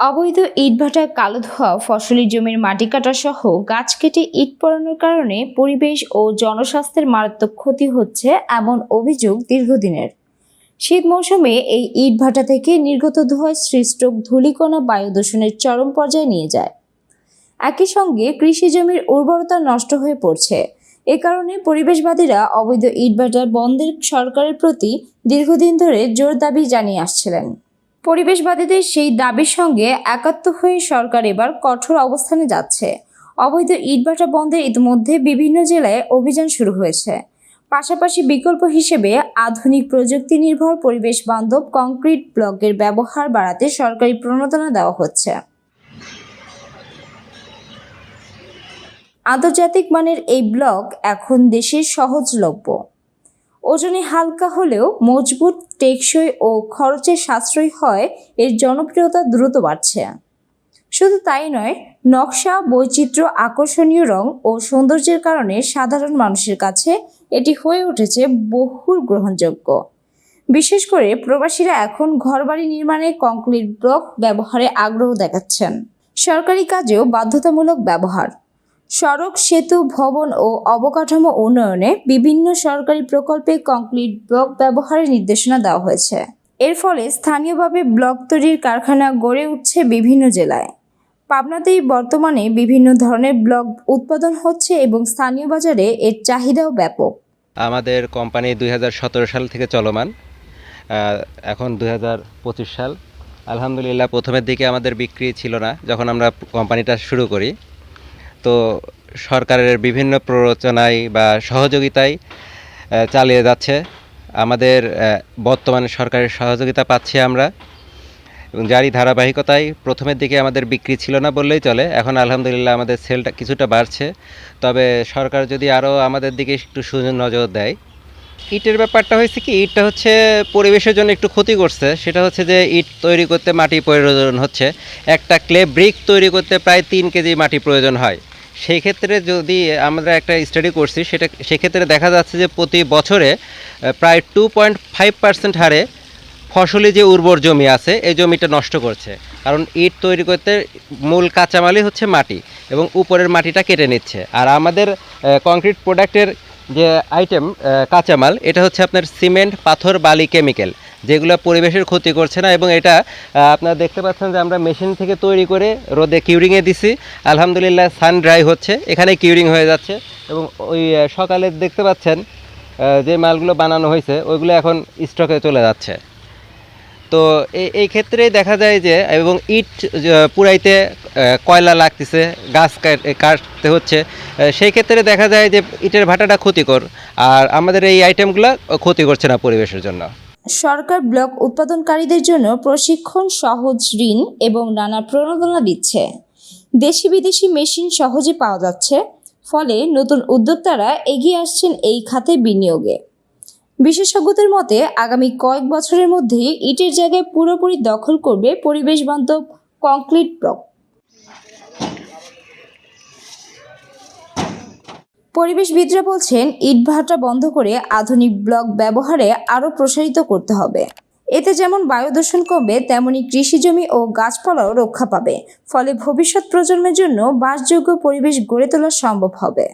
অবৈধ ইটভাটা, কালো ধোয়া, ফসলি জমির মাটি কাটা সহ গাছ কেটে ইট পড়ানোর কারণে পরিবেশ ও জনস্বাস্থ্যের মারাত্মক ক্ষতি হচ্ছে এমন অভিযোগ দীর্ঘদিনের। শীত মৌসুমে এই ইটভাটা থেকে নির্গত ধোঁয়ায় সৃষ্ট ধূলিকণা বায়ু দূষণের চরম পর্যায়ে নিয়ে যায়। একই সঙ্গে কৃষি জমির উর্বরতা নষ্ট হয়ে পড়ছে। এ কারণে পরিবেশবাদীরা অবৈধ ইটভাটা বন্ধের সরকারের প্রতি দীর্ঘদিন ধরে জোর দাবি জানিয়ে আসছিলেন। পরিবেশবাদীদের সেই দাবির সঙ্গে একাত্ম হয়ে সরকার এবার কঠোর অবস্থানে যাচ্ছে। অবৈধ ইটভাটা বন্ধে ইতিমধ্যে বিভিন্ন জেলায় অভিযান শুরু হয়েছে। পাশাপাশি বিকল্প হিসেবে আধুনিক প্রযুক্তি নির্ভর পরিবেশ বান্ধব কংক্রিট ব্লকের ব্যবহার বাড়াতে সরকারি প্রণোদনা দেওয়া হচ্ছে। আন্তর্জাতিক মানের এই ব্লক এখন দেশের সহজলভ্য। ওজনে হালকা হলেও মজবুত, টেকসই ও খরচে সাশ্রয়ী হয়, এর জনপ্রিয়তা দ্রুত বাড়ছে। শুধু তাই নয়, নকশা, বৈচিত্র্য, আকর্ষণীয় রং ও সৌন্দর্যের কারণে সাধারণ মানুষের কাছে এটি হয়ে উঠেছে বহুল গ্রহণযোগ্য। বিশেষ করে প্রবাসীরা এখন ঘরবাড়ি নির্মাণে কংক্রিট ব্লক ব্যবহারে আগ্রহ দেখাচ্ছেন। সরকারি কাজেও বাধ্যতামূলক ব্যবহার। সড়ক সেতু, ভবন ও অবকাঠামো উন্নয়নে বিভিন্ন সরকারি প্রকল্পে কংক্রিট ব্লক ব্যবহারের নির্দেশনা দেওয়া হয়েছে। এর ফলে স্থানীয়ভাবে ব্লক তৈরির কারখানা গড়ে উঠছে বিভিন্ন জেলায়। পাবনাতেই বর্তমানে বিভিন্ন ধরনের ব্লক উৎপাদন হচ্ছে এবং স্থানীয় বাজারে এর চাহিদাও ব্যাপক। আমাদের কোম্পানি দুই হাজার সতেরো সাল থেকে চলমান। এখন দুই হাজার পঁচিশ সাল। আলহামদুলিল্লাহ, প্রথমের দিকে আমাদের বিক্রি ছিল না, যখন আমরা কোম্পানিটা শুরু করি। তো সরকারের বিভিন্ন প্ররোচনায় বা সহযোগিতায় চালিয়ে যাচ্ছে। আমাদের বর্তমানে সরকারের সহযোগিতা পাচ্ছি আমরা। এবং যারই ধারাবাহিকতায় প্রথমের দিকে আমাদের বিক্রি ছিল না বললেই চলে, এখন আলহামদুলিল্লাহ আমাদের সেলটা কিছুটা বাড়ছে। তবে সরকার যদি আরও আমাদের দিকে একটু সুনজর দেয় ইটের ব্যাপারটা হয়েছে কি, ইটটা হচ্ছে পরিবেশের জন্য একটু ক্ষতি করছে। সেটা হচ্ছে যে, ইট তৈরি করতে মাটি প্রয়োজন হচ্ছে। একটা ক্লে, ব্রিক তৈরি করতে প্রায় তিন কেজি মাটি প্রয়োজন হয়। সেই ক্ষেত্রে যদি আমরা একটা স্টাডি করছি, সেটা, সেক্ষেত্রে দেখা যাচ্ছে যে, প্রতি বছরে প্রায় টু পয়েন্ট ফাইভ পার্সেন্ট হারে ফসলি যে উর্বর জমি আছে, এই জমিটা নষ্ট করছে। কারণ ইট তৈরি করতে মূল কাঁচামালই হচ্ছে মাটি এবং উপরের মাটিটা কেটে নিচ্ছে। আর আমাদের কংক্রিট প্রোডাক্টের যে আইটেম কাঁচামাল, এটা হচ্ছে আপনার সিমেন্ট, পাথর, বালি কেমিক্যাল যেগুলো পরিবেশের ক্ষতি করছে না এবং এটা আপনারা দেখতে পাচ্ছেন যে আমরা মেশিন থেকে তৈরি করে রোদে কিউরিংয়ে দিছি। আলহামদুলিল্লাহ সান ড্রাই হচ্ছে। এখানে কিউরিং হয়ে যাচ্ছে এবং ওই সকালে দেখতে পাচ্ছেন যে মালগুলো বানানো হয়েছে, ওইগুলো এখন স্টকে চলে যাচ্ছে। তো এই ক্ষেত্রেই দেখা যায় যে, এবং ইট পুরাইতে কয়লা লাগতেছে, গাছ কাট- কাটতে হচ্ছে সেই ক্ষেত্রে দেখা যায় যে ইটের ভাটাটা ক্ষতিকর, আর আমাদের এই আইটেমগুলো ক্ষতি করছে না পরিবেশের জন্য। সরকার ব্লক উৎপাদনকারীদের জন্য প্রশিক্ষণ, সহজ ঋণ এবং নানা প্রণোদনা দিচ্ছে। দেশি বিদেশি মেশিন সহজে পাওয়া যাচ্ছে, ফলে নতুন উদ্যোক্তারা এগিয়ে আসছেন এই খাতে বিনিয়োগে। বিশেষজ্ঞদের মতে, আগামী কয়েক বছরের মধ্যেই ইটের জায়গায় পুরোপুরি দখল করবে পরিবেশ বান্ধব কংক্রিট ব্লক। পরিবেশবিদরা বলছেন ইটভাটা বন্ধ করে আধুনিক ব্লক ব্যবহারে আরও প্রসারিত করতে হবে। এতে যেমন বায়ু দূষণ কমবে, তেমনি কৃষিজমি ও গাছপালাও রক্ষা পাবে। ফলে ভবিষ্যৎ প্রজন্মের জন্য বাসযোগ্য পরিবেশ গড়ে তোলা সম্ভব হবে।